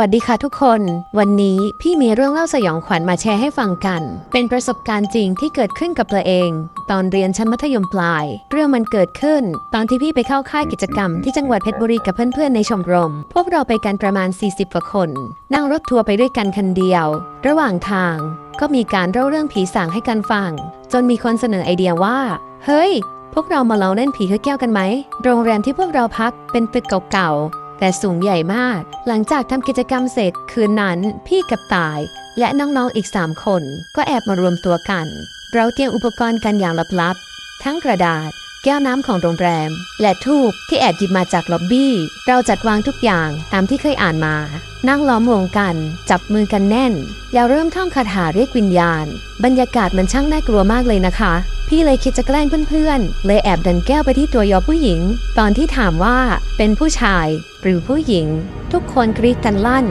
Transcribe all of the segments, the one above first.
วัสดีค่ะทุกคน วันนี้พี่มีเรื่องเล่าสยองขวัญมาแชร์ให้ฟังกัน เป็นประสบการณ์จริงที่เกิดขึ้นกับตัวเอง ตอนเรียนชั้นมัธยมปลาย เรื่องมันเกิดขึ้น ตอนที่พี่ไปเข้าค่ายกิจกรรมที่จังหวัดเพชรบุรีกับเพื่อนๆในชมรม พวกเราไปกันประมาณ 40กว่าคน นั่งรถทัวร์ไปด้วยกันคันเดียว ระหว่างทาง ก็มีการเล่าเรื่องผีสางให้กันฟัง จนมีคนเสนอไอเดียว่า เฮ้ย พวกเรามาลองเล่นผีถ้วยแก้วกันไหม โรงแรมที่พวกเราพักเป็นตึกเก่าๆ แต่สูงใหญ่มาก หลังจากทำกิจกรรมเสร็จคืนนั้น พี่กับตาย และน้องๆอีกสามคน ก็แอบมารวมตัวกัน เราเตรียมอุปกรณ์กันอย่างลับๆ ทั้งกระดาษ แก้วน้ำของโรงแรม และทูบที่แอบหยิบมาจากล็อบบี้ เราจัดวางทุกอย่างตามที่เคยอ่านมา นั่งล้อมวงกัน จับมือกันแน่น อย่าเริ่มท่องคาถาเรียกวิญญาณ บรรยากาศมันช่างน่ากลัวมากเลยนะคะ พี่เลยคิดจะแกล้งเพื่อนๆ เลยแอบดันแก้วไปที่ตัวยอผู้หญิง ตอนที่ถามว่าเป็นผู้ชายหรือผู้หญิง ทุกคนกรีดกันลั่น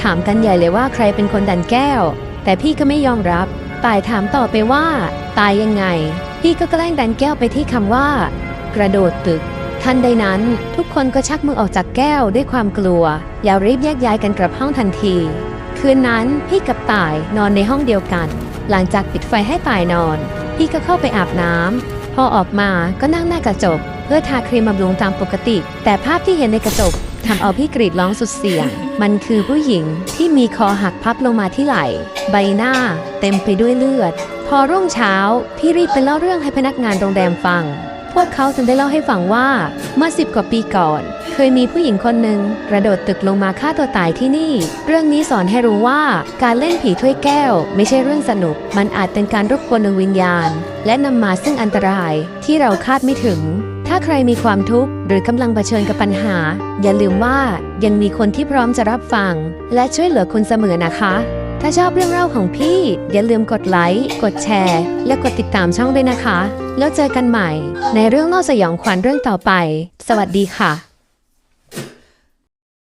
ถามกันใหญ่เลยว่าใครเป็นคนดันแก้ว แต่พี่ก็ไม่ยอมรับตายถามต่อไปว่า ตายยังไง พี่ก็แกล้งดันแก้วไปที่คำว่า กระโดดตึก ทันใดนั้นทุกคนก็ชักมือออกจากแก้วด้วยความกลัว อย่ารีบแยกย้ายกันกลับห้องทันที คืนนั้นพี่กับต่ายนอนในห้องเดียวกัน หลังจากปิดไฟให้ต่ายนอน พี่ก็เข้าไปอาบน้ำพอออกมาก็นั่งหน้ากระจก เพื่อทาครีมบำรุงตามปกติ แต่ภาพที่เห็นในกระจกทำเอาพี่กรีดร้องสุดเสียง มันคือผู้หญิงที่มีคอหักพับลงมาที่ไหล่ ใบหน้า เต็มไปด้วยเลือด พอรุ่งเช้า พี่รีบไปเล่าเรื่องให้พนักงานโรงแรมฟัง พวกเขาจึงได้เล่าให้ฟังว่าเมื่อสิบกว่าปีก่อน เคยมีผู้หญิงคนหนึ่งกระโดดตึกลงมาฆ่าตัวตายที่นี่ เรื่องนี้สอนให้รู้ว่าการเล่นผีถ้วยแก้ว ไม่ใช่เรื่องสนุก มันอาจเป็นการรบกวนดวงวิญญาณ และนำมาซึ่งอันตรายที่เราคาดไม่ถึงถ้าใครมีความทุกข์หรือกำลังเผชิญกับปัญหา อย่าลืมว่ายังมีคนที่พร้อมจะรับฟัง และช่วยเหลือคุณเสมอนะคะ ถ้าชอบเรื่องเล่าของพี่ อย่าลืมกดไลค์ กดแชร์ และกดติดตามช่องด้วยนะคะ แล้วเจอกันใหม่ ในเรื่องเล่าสยองขวัญเรื่องต่อไป สวัสดีค่ะ